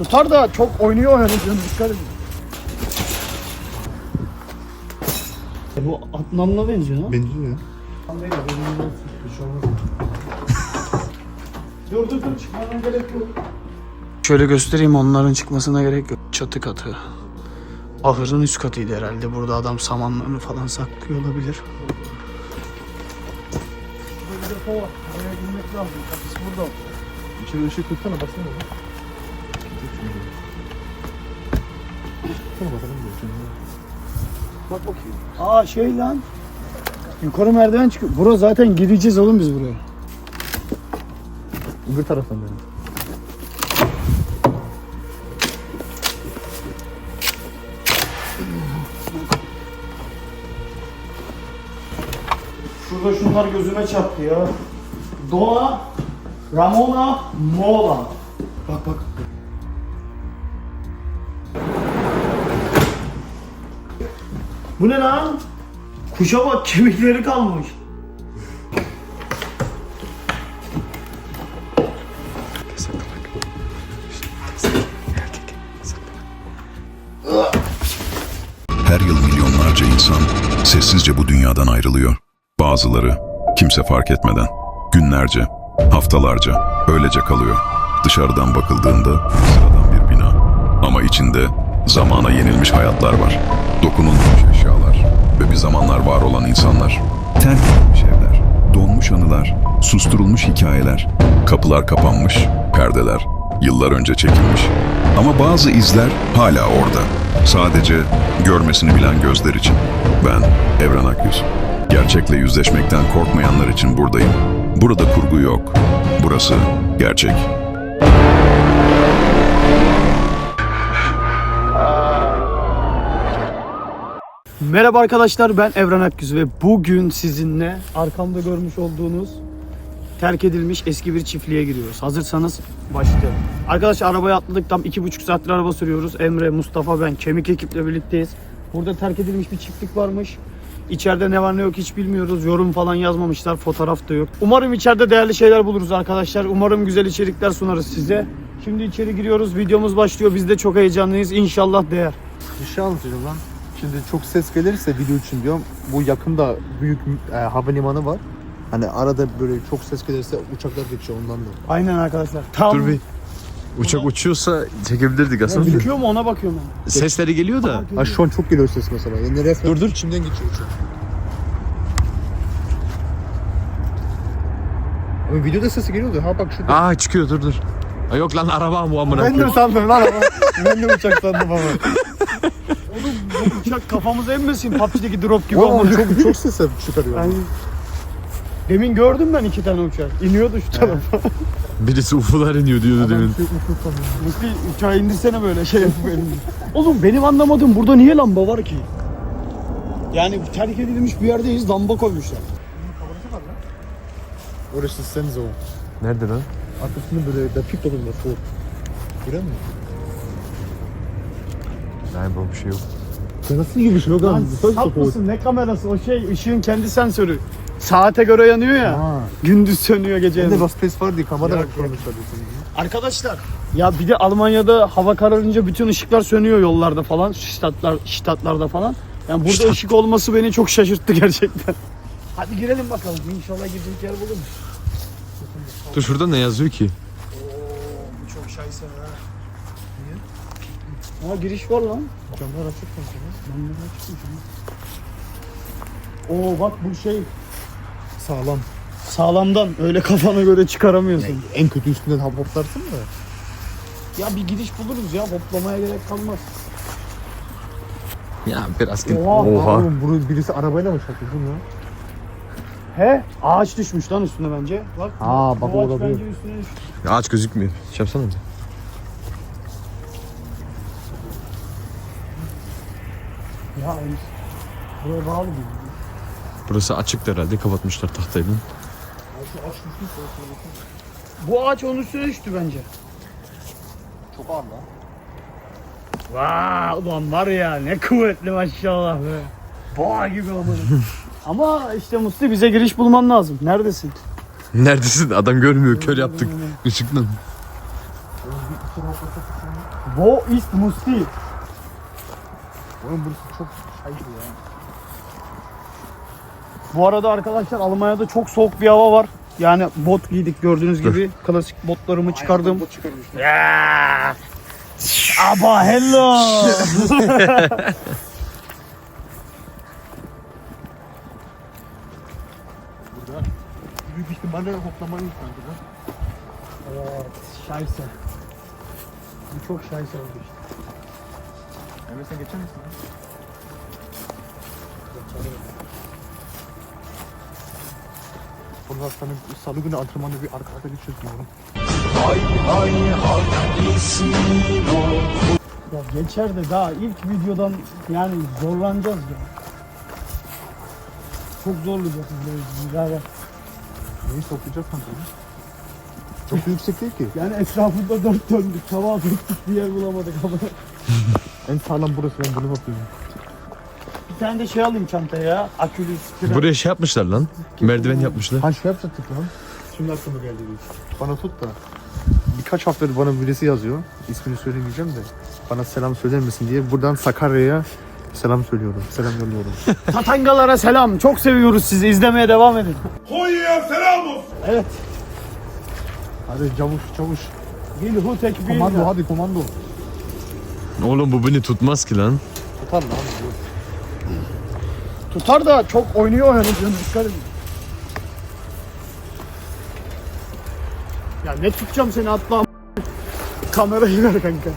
Tutar da çok oynuyor yani. canım, Dikkat edin. E bu Adnan'la benziyor ha. Benziyor ya. Dur dur dur çıkmana gerek yok. Şöyle göstereyim onların çıkmasına gerek yok. Çatı katı. Ahırın üst katıydı herhalde. Burada adam samanlarını falan saklıyor olabilir. Burada bir depo var. Oraya girmek lazım. Kapısı burada. İçeri ışık tutsana baksana. Tutsana bakalım diyor. Bak bakayım. Aa şey lan. Yukarı merdiven çıkıyor. Bura zaten gireceğiz oğlum biz buraya. Öbür taraftan benim. Şurada şunlar gözüme çarptı ya. Doğa, Ramona, Mola. Bak bak. Bu ne lan? Kuşa bak kemikleri kalmış. Her yıl milyonlarca insan sessizce bu dünyadan ayrılıyor. Bazıları kimse fark etmeden günlerce, haftalarca öylece kalıyor. Dışarıdan bakıldığında sıradan bir bina ama içinde zamana yenilmiş hayatlar var. Dokunulmuş eşyalar ve bir zamanlar var olan insanlar. Terk edilmiş evler, donmuş anılar, susturulmuş hikayeler, kapılar kapanmış, perdeler yıllar önce çekilmiş. Ama bazı izler hala orada. Sadece görmesini bilen gözler için. Ben Evren Akyüz. Gerçekle yüzleşmekten korkmayanlar için buradayım. Burada kurgu yok. Burası gerçek. Merhaba arkadaşlar ben Evren Akgüz ve bugün sizinle arkamda görmüş olduğunuz terk edilmiş eski bir çiftliğe giriyoruz. Hazırsanız başlayalım. Arkadaşlar arabaya atladık tam iki buçuk saattir araba sürüyoruz. Emre, Mustafa ben kemik ekiple birlikteyiz. Burada terk edilmiş bir çiftlik varmış. İçeride ne var ne yok hiç bilmiyoruz. Yorum falan yazmamışlar. Fotoğraf da yok. Umarım içeride değerli şeyler buluruz arkadaşlar. Umarım güzel içerikler sunarız size. Şimdi içeri giriyoruz. Videomuz başlıyor. Biz de çok heyecanlıyız. İnşallah değer. Bir şey anlatacağım lan. Şimdi çok ses gelirse video için diyorum. Bu yakında büyük e, havalimanı var. Hani arada böyle çok ses gelirse uçaklar geçiyor ondan da. Aynen arkadaşlar. Tam Dur bir. Uçak uçuyorsa çekebilirdik aslında. Gözüküyor mu ona bakıyorum ben. Sesleri geliyor da. Ha şu an çok geliyor ses mesela. Yani resmen Dur, dur. içimden geçiyor uçak. Ama videoda sesi geliyordu. Ha bak şurada. Aa çıkıyor dur dur. Ha, yok lan araba bu amına ben de koyayım. sandım lan ama. ben de uçak sandım ama. Uçak kafamıza emmesin PUBG'deki drop gibi Oğlum ama. çok, çok ses çıkarıyor. Yani, demin gördüm ben iki tane uçak. İniyordu şu tarafa. Birisi ufular iniyor diyordu demin. Mutlu uçağı indirsene böyle şey yapıp. Oğlum benim anlamadığım burada niye lamba var ki? Yani terk edilmiş bir yerdeyiz lamba koymuşlar. Orası Senzo. Nerede lan? Arkasında böyle dapik dolumda soğuk. Görüyor musun? Bu bir şey yok. Sen nasıl gibi bir şey yok Lan lan? Söz sap soğuk. mısın ne kamerası o şey ışığın kendi sensörü. Saate göre yanıyor ya. Ha. Gündüz sönüyor gece Ben de yanıyor. Lost Place var diye kamera Yok, diyorsun. Arkadaşlar ya bir de Almanya'da hava kararınca bütün ışıklar sönüyor yollarda falan, ştatlar, ştatlarda falan. Yani burada Ştat. ışık olması beni çok şaşırttı gerçekten. Hadi girelim bakalım. İnşallah girecek yer buluruz. Dur şurada ne yazıyor ki? Oo, bu çok şahsen ha. Aa giriş var lan. Camlar açık kanka. Ben nereden çıkmışım? Oo bak bu şey Sağlam. sağlamdan öyle kafana göre çıkaramıyorsun. En kötü üstünden hap hoplarsın da. Ya bir gidiş buluruz ya hoplamaya gerek kalmaz. Ya biraz Oha. Oha. Oğlum bunu birisi arabayla mı çarptı bu ne? He? Ağaç düşmüş lan üstüne bence. Bak. Aa, bak bu ağaç olabilir. bence üstüne düşmüş. Ya Ağaç gözükmüyor. Şey yapsana bir. Ya. Buraya bağlı gibi. Burası açıktı herhalde kapatmışlar tahtayla. Bu ağaç onun üstüne düştü bence. Çok ağır lan. Vaa ulan var ya ne kuvvetli maşallah be. Boğa gibi amanın. Ama işte Musti bize giriş bulman lazım. Neredesin? Neredesin? Adam görmüyor. Kör yaptık. Işıkla. Wo ist Musti? Oğlum burası çok şahit ya. Bu arada arkadaşlar Almanya'da çok soğuk bir hava var. Yani bot giydik gördüğünüz gibi. Klasik botlarımı çıkardım. Çıkarmışlar. Ya. Aber hello. Burada büyük ihtimalle hoplamayı kanka bu. evet, şayse. Bu çok şayse oldu işte. Emre sen geçer misin? Bunlar sana salı günü antrenmanda bir arka arkada geçiyorsun oğlum. Ya geçer de daha ilk videodan yani zorlanacağız ya. Çok zorlayacağız böyle beraber. Neyi sokacağız kanka? oğlum? Çok yüksek değil ki. Yani etrafında dört döndük. Sabah döndük bir yer bulamadık ama. En sağlam burası ben bunu bakıyorum. bir tane de şey alayım çantaya ya. Akülü spiral. Buraya şey yapmışlar lan. Merdiven yapmışlar. Ha şey yapacaktık lan. Şimdi aklıma geldi bir Bana tut da. Birkaç haftadır bana birisi yazıyor. İsmini söylemeyeceğim de. Bana selam söyler misin diye. Buradan Sakarya'ya selam söylüyorum. Selam yolluyorum. Tatangalara selam. Çok seviyoruz sizi. İzlemeye devam edin. Konya'ya selam olsun. Evet. hadi çavuş çavuş. Bilhu tekbir. Komando hadi komando. Oğlum bu beni tutmaz ki lan. Tutar lan. Tutar da çok oynuyor yani. canım, Dikkat edin. Ya ne tutacağım seni atla. Kamerayı ver kanka.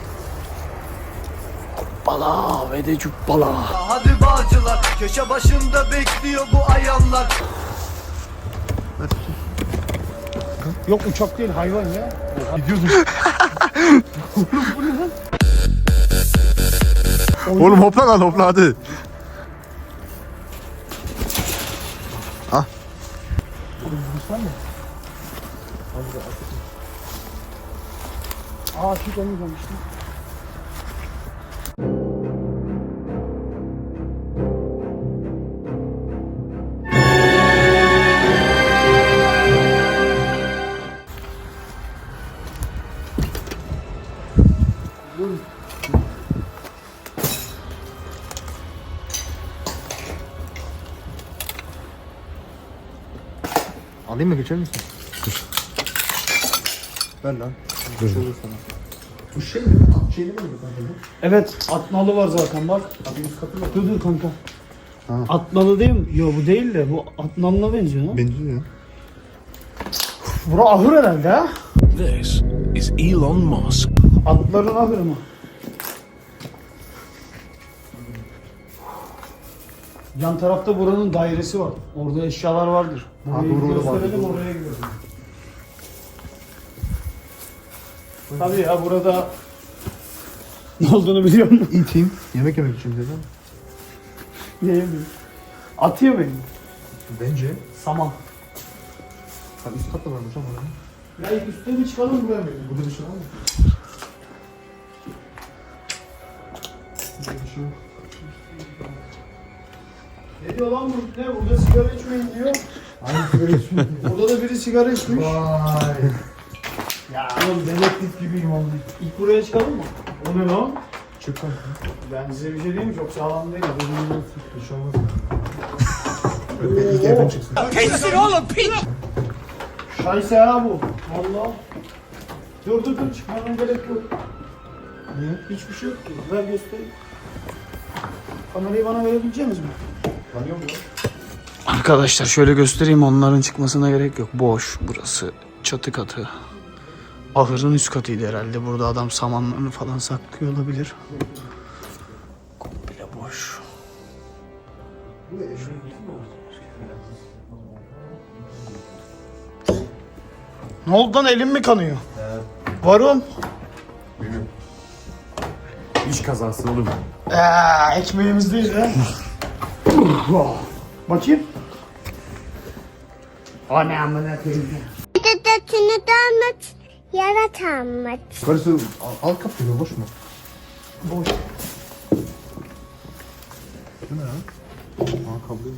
Bala ve de bala. Hadi bağcılar köşe başında bekliyor bu ayanlar Yok uçak değil hayvan ya. Gidiyordum. Oğlum hopla lan hopla hadi. Aa şu olmayacağım işte. Alayım mı geçer misin? Ver lan. Dur. sana. Bu şey mi? Şeyli mi bu? Evet atnalı var zaten bak. Abi üst katı var. Dur dur kanka. Ha. Atnalı değil mi? Yo bu değil de bu atnalına benziyor lan. Benziyor ya. Bura ahır herhalde ha. This is Elon Musk. Atların ahırı mı? Yan tarafta buranın dairesi var. Orada eşyalar vardır. Ha, Burayı doğru, orada var, gösterelim doğru. oraya gidiyoruz. Tabii ya burada ne olduğunu biliyor musun? İteyim. Yemek yemek için dedim. Yiyemiyorum. Atıyor beni. Bence. Saman. Ha, üst katta varmış ama. Ya üstte mi çıkalım buraya mı? Burada bir şey var mı? Burada bir şey yok. Ne diyor lan bu? Ne? Burada sigara içmeyin diyor. Aynı sigara içmiyor. Burada da biri sigara içmiş. Vay. Ya oğlum dedektif gibiyim oğlum. İlk buraya çıkalım mı? O ne lan? Çık kanka. Ben size bir şey diyeyim mi? Çok sağlam değil. Bir şey olmaz. İlk evden çıksın. Şayse ha bu. Valla. Dur dur dur çıkmana gerek yok. Niye? Hiçbir şey yok ki. Ver göstereyim. Kamerayı bana verebilecek misiniz? Tanıyor musun? Arkadaşlar şöyle göstereyim onların çıkmasına gerek yok. Boş burası çatı katı. Ahırın üst katıydı herhalde. Burada adam samanlarını falan saklıyor olabilir. Komple boş. Ne oldu lan elim mi kanıyor? Varım. İş kazası oğlum. Eee ekmeğimiz değil ha. Bakayım. Ana amına koyayım. Dedesini de anlat, yarat anlat. Karısı al, al kapıyı boş mu? Boş. Bu ne ya? Aa kablo.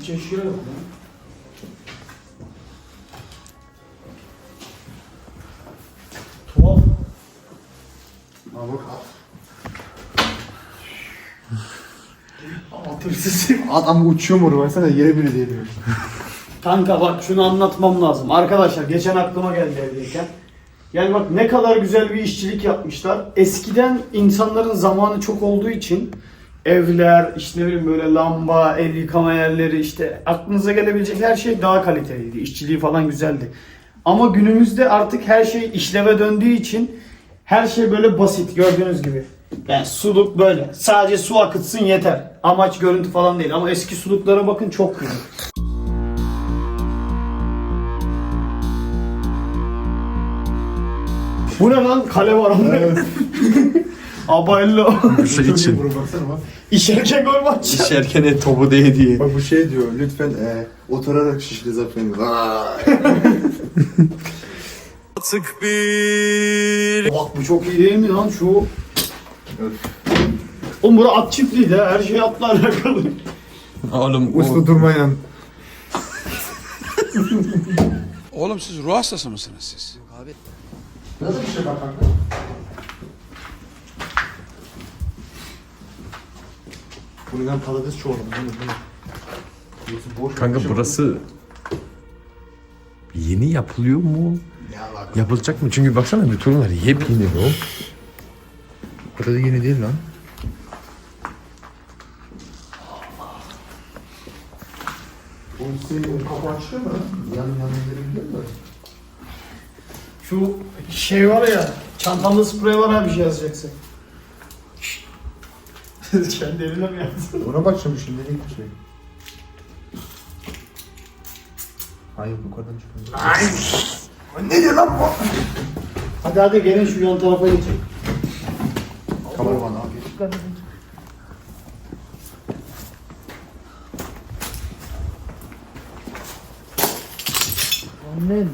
Hiç eşya yok lan. Adam uçuyor mu? Sen yere bile değmiyor. Kanka bak şunu anlatmam lazım. Arkadaşlar geçen aklıma geldi evdeyken. Yani bak ne kadar güzel bir işçilik yapmışlar. Eskiden insanların zamanı çok olduğu için evler, işte ne bileyim böyle lamba, el yıkama yerleri işte aklınıza gelebilecek her şey daha kaliteliydi. İşçiliği falan güzeldi. Ama günümüzde artık her şey işleve döndüğü için her şey böyle basit gördüğünüz gibi. Yani suluk böyle. Sadece su akıtsın yeter. Amaç görüntü falan değil. Ama eski suluklara bakın çok güzel. Bu ne lan? Kale var onda. Abaylo. Şey için. Bro baksana bak. İşerken gol maç. İşerken topu değ diye. Bak bu şey diyor. Lütfen e, oturarak şişli zaten. Vay. Bak bu çok iyi değil mi lan şu? Oğlum bura at çiftliği de her şey atla alakalı. Oğlum Uslu durmayan. Oğlum siz ruh hastası mısınız siz? Nasıl bir şey bak kanka? Bunu ben patates çoğalım. Kanka burası yeni yapılıyor mu? Yapılacak mı? Çünkü baksana betonlar yepyeni bu. O kadar da yeni değil lan. O senin kapı açıyor mu? Yan yan indirebiliyor mu? Şu şey var ya, çantamda sprey var abi bir şey yazacaksın. Kendi eline mi yazdın? Ona bakacağım şimdi nereye şey. Hayır yukarıdan çıkıyor. Ne diyor lan bu? Hadi hadi gelin şu yan tarafa geçelim. Kameraman abi. Annen.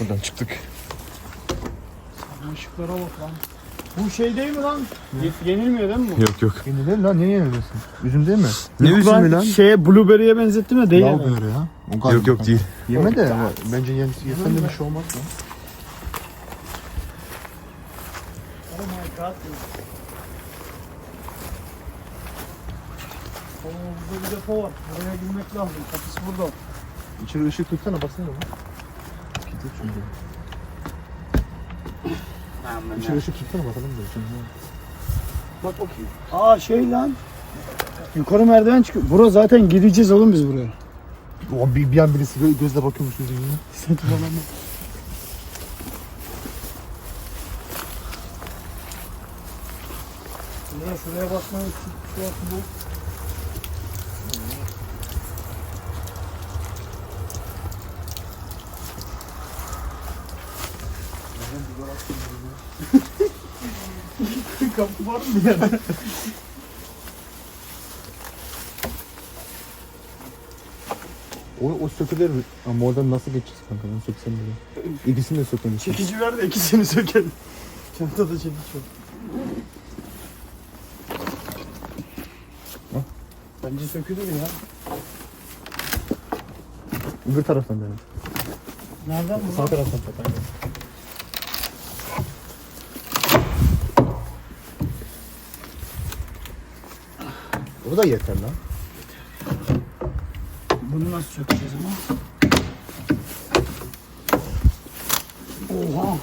Buradan çıktık. Işıklara bak lan. Bu şey değil mi lan? Ye- Yenilmiyor değil mi bu? Yok yok. Yeni değil lan niye yeniliyorsun? Üzüm değil mi? Ne Yok üzümü lan? Şeye blueberry'e benzettim de değil. Lal yani. böyle ya. O galiba Yok yok değil. Yeme de bence yem, yesen de bir şey olmaz lan. Oh my god. Oo, burada bir depo var. Buraya girmek lazım. Kapısı burada. İçeri ışık tutsana baksana lan. Kilitli çünkü. İçeri ışık tutsana bakalım da şimdi. Bak bakayım. Aa şey lan. Yukarı merdiven çıkıyor. Bura zaten gideceğiz oğlum biz buraya. O bir, bir an birisi gö- gözle bakıyormuş yüzüne. Sen falan bak. Şuraya, şuraya bakmayı şu, şu atı bu. Kapı var mı ya? O, o sökülür? Ama oradan nasıl geçeceğiz kanka? Ben söksem bile. İkisini de sökelim. Çekici ver de ikisini sökelim. Çantada çekiç var. Bence sökülür ya. Öbür taraftan benim. Nereden bu? Sağ taraftan kanka. O da yeter lan. Bunu nasıl sökeceğiz ama? Oha.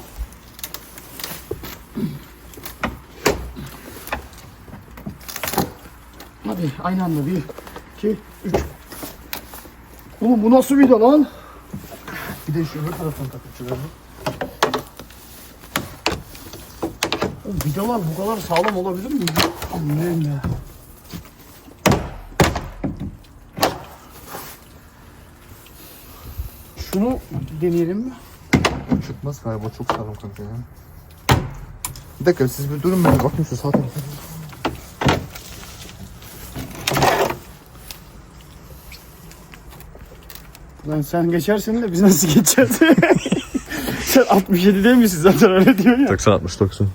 Hadi aynı anda bir, iki, üç. Oğlum bu nasıl vida lan? Bir de şu öbür taraftan takıp şuraya. Oğlum vidalar bu kadar sağlam olabilir mi? Anlayayım ya. Şunu deneyelim mi? Çıkmaz galiba çok sağlam kanka ya. Bir dakika siz bir durun ben bakayım şu tarafa. Lan sen geçersin de biz nasıl geçeceğiz? sen 67 değil misin zaten öyle diyorsun ya. 90 60 90.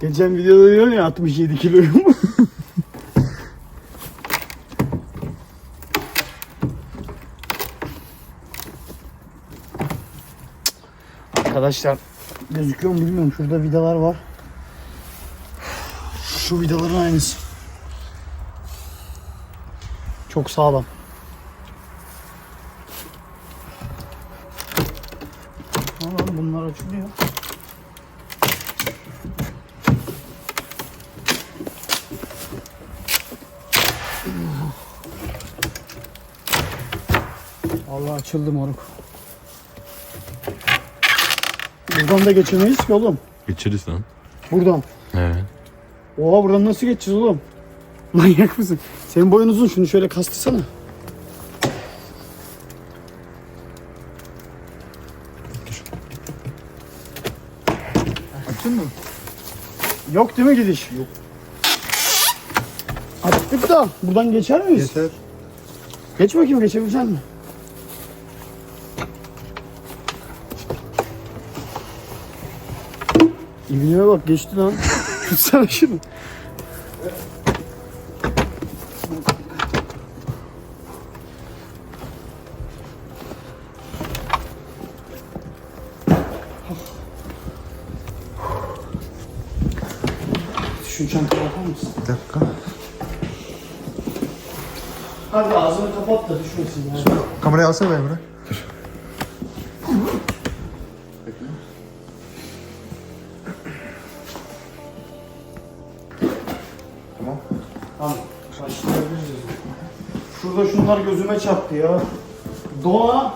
Geçen videoda diyorsun ya 67 kiloyum. Arkadaşlar gözüküyor mu bilmiyorum. Şurada vidalar var. Şu vidaların aynısı. Çok sağlam. Tamam bunlar açılıyor. Allah açıldı moruk. Buradan da geçemeyiz ki oğlum. Geçeriz lan. Buradan. He. Oha buradan nasıl geçeceğiz oğlum? Manyak mısın? Senin boyun uzun şunu şöyle kastırsana. Açtın mı? Yok değil mi gidiş? Yok. Açtık da buradan geçer miyiz? Yeter. Geç bakayım geçebilecek misin? İbniye bak geçti lan. Tutsana şunu. Şu çantayı bakar mısın? Bir dakika. Hadi ağzını kapat da düşmesin ya. Kamerayı alsana be Emre. Gözüme çarptı ya. Dona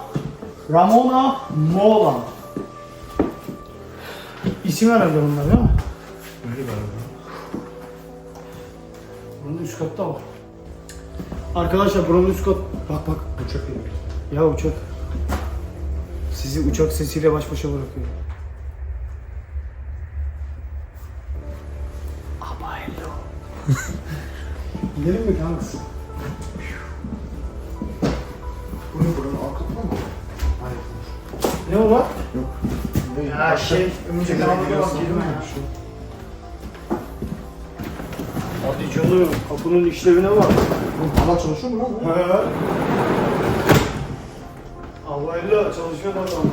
Ramona Mola. İsim herhalde bunlar değil mi? Öyle galiba. Bunun üst katta var. Arkadaşlar buranın üst kat... Bak bak. Uçak değil. Ya uçak. Sizi uçak sesiyle baş başa bırakıyor. Abaylo. Gidelim mi kankası? Ne o lan? Ne? Ya şey, önce kanalına bak girme ya. Hadi canım, kapının işlevine bak. Bu hala çalışıyor mu lan bu? He. Allah'ıyla çalışıyor da adam.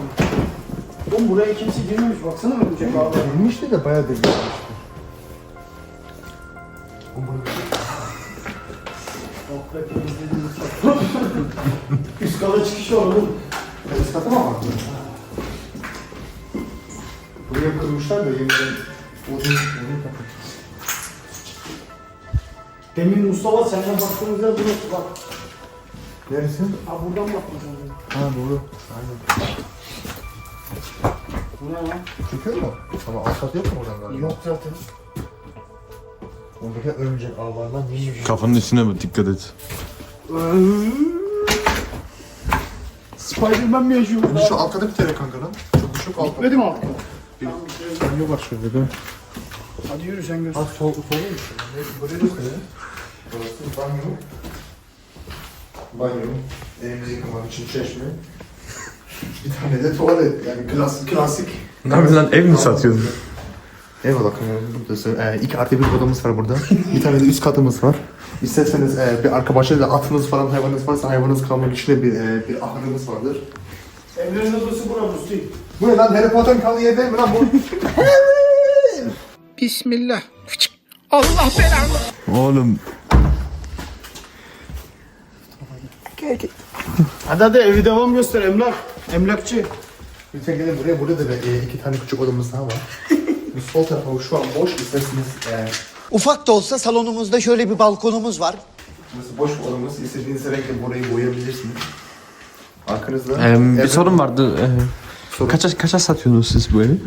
Oğlum buraya kimse girmemiş, baksana örümcek abi. Bilmişti de bayağı bunu Toprak temizlediğimiz çok. Üst kata çıkış var oğlum. Üst katı mı var? Buraya kırmışlar da yeniden odun, odun kapı. Demin Mustafa senden baktığımız yer burası bak. Neresi? Ha buradan bakma sen. Ha doğru. Aynen. Bu ne lan? Çöküyor mu? Ama alt katı yok mu oradan galiba? Yok zaten. Oradaki örümcek ağlardan neymiş? Kafanın üstüne bak dikkat et. Spiderman mi yaşıyor burada? şu katı bir kere kanka lan. Çok düşük alt katı. Bitmedi mi alt kat? Banyo var şöyle de. Hadi yürü sen göster. Ha sol, soluymuş. Ne, buraya da. Burası banyo. Banyo. Elimizi yıkamak için çeşme. Bir tane de tuvalet. Yani klasik. klasik. Ne yapıyorsun lan ev mi satıyorsun? Eyvallah kanka. Buradası. E, iki artı bir odamız var burada. bir tane de üst katımız var. İsterseniz e, bir arka bahçede atınız falan hayvanınız varsa hayvanınız kalmak için de bir, e, bir ahırımız vardır. Emre'nin odası bura Musti. Bu ne lan Harry Potter'ın kaldığı yer değil mi lan bu? Bismillah. Allah belanı. Oğlum Hadi hadi evi devam göster emlak. Emlakçı. Lütfen gelin buraya. Burada da e, iki tane küçük odamız daha var. Bu sol tarafı şu an boş. İsterseniz e, Ufak da olsa salonumuzda şöyle bir balkonumuz var. burası boş bir odamız. İstediğiniz renkle burayı boyayabilirsiniz. Arkanızda. em, bir sorun vardı. Ee, Sorun. kaça kaça satıyorsunuz siz bu evi?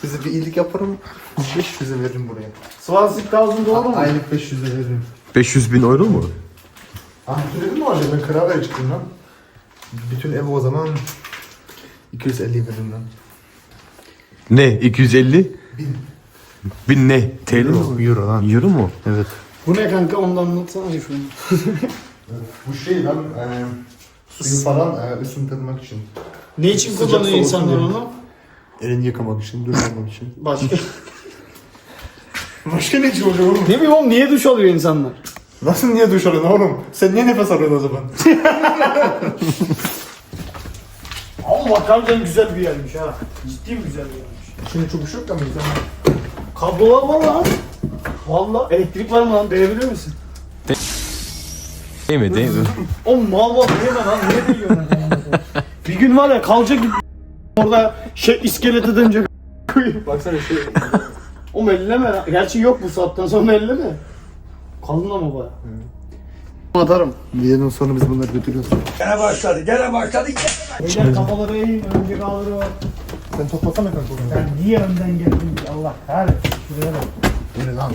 Size bir iyilik yaparım. 500'e veririm buraya. Swansea Thousand doğru mu? Aylık 500'e veririm. 500 bin euro mu? Ah evi mi olacak? Ben karar çıktım lan. Bütün ev o zaman 250 veririm lan. Ne? 250? Bin. Bin ne? TL mi? Euro lan. Euro mu? Evet. Bu ne kanka ondan anlatsana bir şunu. Bu şey lan e, suyu falan e, ısındırmak için. Ne için Sıcak kullanıyor soğuk insanlar diye. onu? Elini yıkamak için, duş almak için. Başka. Başka ne için oluyor oğlum? ne bileyim oğlum niye duş alıyor insanlar? Nasıl niye duş alıyorsun oğlum? Sen niye nefes alıyorsun o zaman? Ama bakarken güzel bir yermiş ha. Ciddi güzel bir yermiş. Çok bir şey yok da mı? Kablolar var lan. Valla elektrik var mı lan? Değebilir misin? Değil mi değil mi? O mal mal diyeme lan. Niye diyorsun? bir gün var ya kalacak orada şey iskelete dönecek. Baksana şey. O elleme. Gerçi yok bu saatten sonra elleme. Kalın ama baya. Atarım. Videonun sonra biz bunları götürüyoruz. Gene başladı, gene başladı. Beyler kafaları eğin. Önce kaldırı var. Sen toplasana kanka. Sen niye önden geldin ki? Allah kahretsin. Şuraya bak. Yine lan.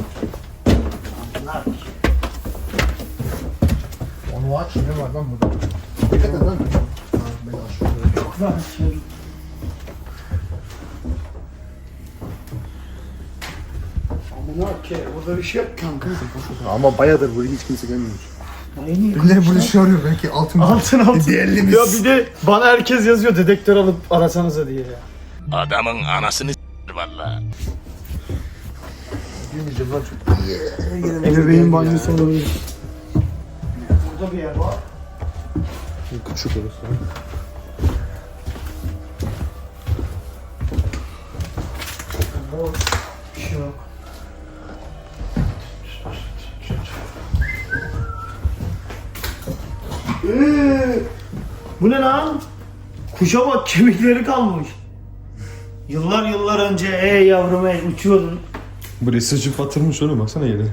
Onu aç ne var lan burada? Dikkat et lan. Şey. Amına ki burada bir şey yok kanka. Ama bayağıdır buraya hiç kimse gelmemiş. Aynı Birileri bunu şey arıyor belki altın. Altın altın. Değerlimiz. Ya bir de bana herkes yazıyor dedektör alıp arasanıza diye ya. Adamın anasını s**tir valla. Girmeyeceğim lan çok. Ebeveyn banyosu olabilir. Burada bir yer var. Küçük orası. Boş. Bir şey yok. Ee, bu ne lan? Kuşa bak kemikleri kalmış. Yıllar yıllar önce ey yavrum ey uçuyordun. Burayı sıçıp batırmış oğlum baksana yere.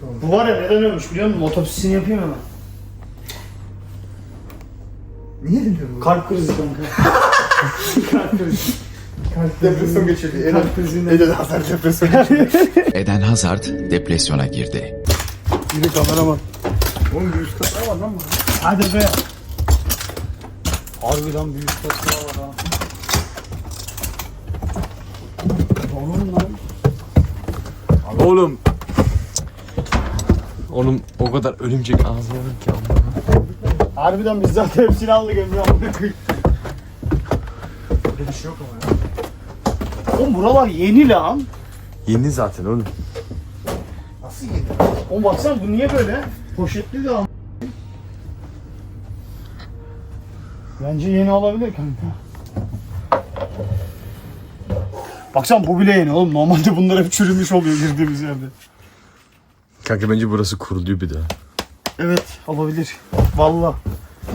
Kalmış. Bu var ya neden ölmüş biliyor musun? Otopsisini yapayım hemen. Niye dinliyorsun bunu? Kalp krizi kanka. Kalp krizi. Depresyon geçirdi. Eden. Eden Hazar depresyon geçirdi. Eden Hazard depresyona girdi. Bir kameraman. Oğlum bir üst kat var lan burada. Hadi be. Harbiden büyük kaslar var ha. Oğlum lan. Oğlum. Oğlum o kadar örümcek ağzına var ki amma. Harbiden biz zaten hepsini aldık Emre amına koyayım. Bir şey yok ama ya. Oğlum buralar yeni lan. Yeni zaten oğlum. Nasıl yedi? Oğlum baksana bu niye böyle? Poşetli de am- Bence yeni olabilir kanka. Baksana bu bile yeni oğlum. Normalde bunlar hep çürümüş oluyor girdiğimiz yerde. Kanka bence burası kuruluyor bir daha. Evet olabilir. Valla.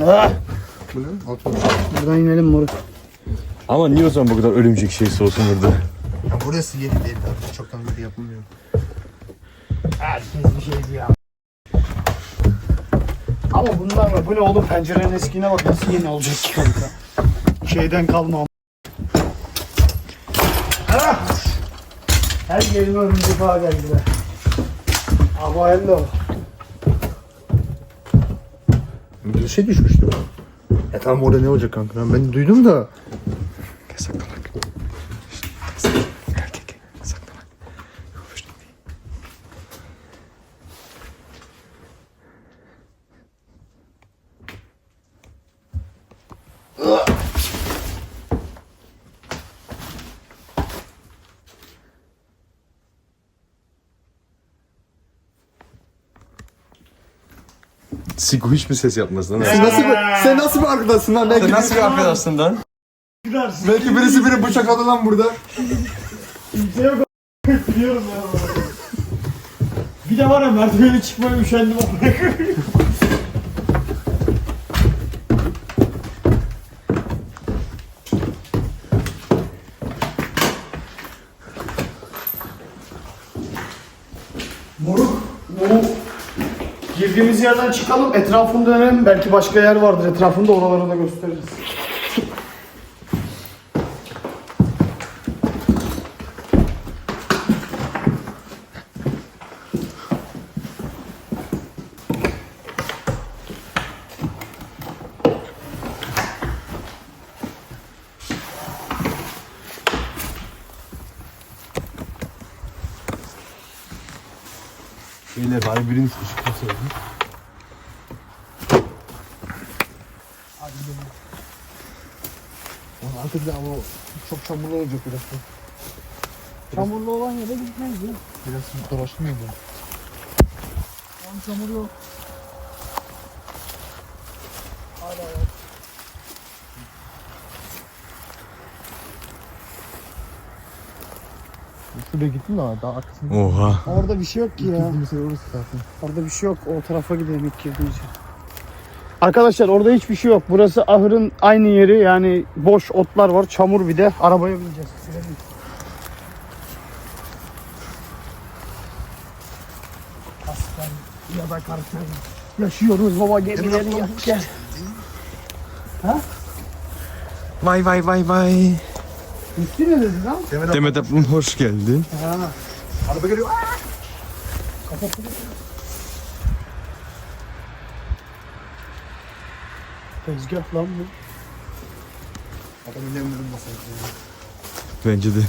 Ah, Bu ne? Altın. buradan inelim moruk. Ama niye o zaman bu kadar örümcek şeysi olsun burada? Ya burası yeni değil abi. Çoktan beri yapılmıyor. Herkes bir şeydi ya. Ama bundan da bu ne oğlum pencerenin eskiğine bak nasıl yeni olacak ki kanka. Şeyden kalma Ah! Her yerime örümcek ağa geldi be. Ama hello. Bir şey düşmüştü. Ya tamam orada ne olacak kanka? Ben duydum da. Saklanak. Erkek. Saklanak. Sigo hiç mi ses yapmaz lan? Sen nasıl bir, sen nasıl bir arkadaşsın lan? Belki, Nasıl bir arkadaşsın lan? Gidersin. belki birisi biri bıçak aldı lan burada. Kimse yok biliyorum ya. Bir de var ya merdiveni çıkmaya üşendim amına koyayım. Moruk bu girdiğimiz yerden çıkalım etrafını dönelim belki başka yer vardır etrafında oraları da gösteririz. Beyler bari biriniz ışık tutsun. Oğlum artık da ama o çok çamurlu olacak biraz. Çamurlu olan yere gitmeyiz ya. Biraz dolaşmıyor mu? Tam çamur yok. Şuraya gittim de daha arkasında. Oha. Orada bir şey yok ki ya. Orası zaten. Orada bir şey yok. O tarafa gidelim ilk girdiğimiz yer. Arkadaşlar orada hiçbir şey yok. Burası ahırın aynı yeri. Yani boş otlar var. Çamur bir de. Arabaya bineceğiz. Aslan ya da kartal. Yaşıyoruz baba gemileri yak gel. Vay vay vay vay. Üstü ne dedin lan? Demet ablam hoş geldin. Ha. Araba geliyor. Tezgah lan bu. Adamın evinin masası. Bence de.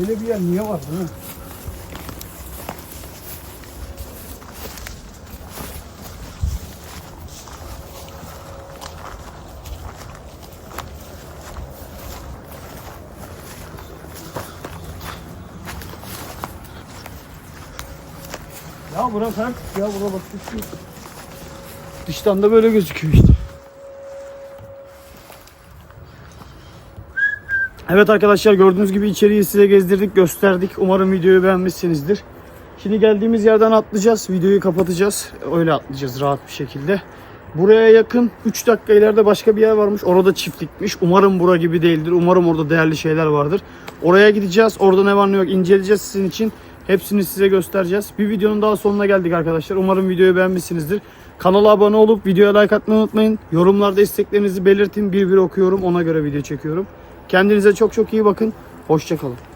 Öyle bir yer niye var değil mi? Ya bura fark ya bura bak şu- şu- Dıştan da böyle gözüküyor işte. Evet arkadaşlar gördüğünüz gibi içeriği size gezdirdik, gösterdik. Umarım videoyu beğenmişsinizdir. Şimdi geldiğimiz yerden atlayacağız. Videoyu kapatacağız. Öyle atlayacağız rahat bir şekilde. Buraya yakın 3 dakika ileride başka bir yer varmış. Orada çiftlikmiş. Umarım bura gibi değildir. Umarım orada değerli şeyler vardır. Oraya gideceğiz. Orada ne var ne yok inceleyeceğiz sizin için. Hepsini size göstereceğiz. Bir videonun daha sonuna geldik arkadaşlar. Umarım videoyu beğenmişsinizdir. Kanala abone olup videoya like atmayı unutmayın. Yorumlarda isteklerinizi belirtin. Bir bir okuyorum. Ona göre video çekiyorum. Kendinize çok çok iyi bakın. Hoşçakalın.